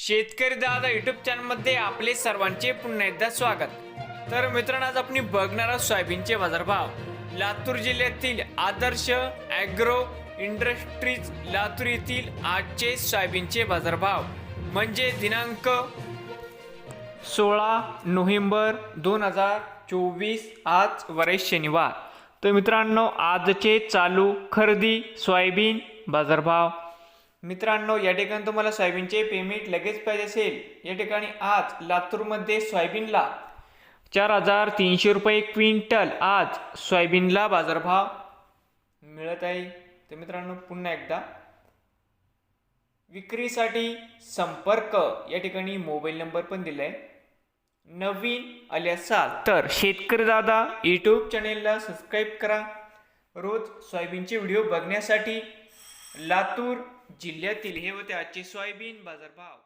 शेतकरी दादा युट्यूब चॅनलमध्ये आपले सर्वांचे पुन्हा एकदा स्वागत. तर मित्रांनो आज आपण बघणार आहोत सोयाबीनचे बाजारभाव. लातूर जिल्ह्यातील आदर्श ॲग्रो इंडस्ट्रीज लातूर येथील आजचे सोयाबीनचे बाजारभाव. म्हणजे दिनांक सोळा नोव्हेंबर दोन हजार चोवीस आज वरेश शनिवार. तर मित्रांनो आजचे चालू खरेदी सोयाबीन बाजारभाव. मित्रांनो या ठिकाणी तुम्हाला सोयाबीनचे पेमेंट लगेच पाहिजे असेल. या ठिकाणी आज लातूरमध्ये सोयाबीनला चार हजार तीनशे रुपये क्विंटल आज सोयाबीनला बाजारभाव मिळत आहे. तर मित्रांनो पुन्हा एकदा. विक्रीसाठी संपर्क. या ठिकाणी मोबाईल नंबर पण दिला आहे नवीन आले असाल तर शेतकरी दादा यूट्यूब चॅनेलला सबस्क्राईब करा. रोज सोयाबीनचे व्हिडिओ बघण्यासाठी लातूर जिल्ह्यातील हे होते आजचे सोयाबीन बाजारभाव.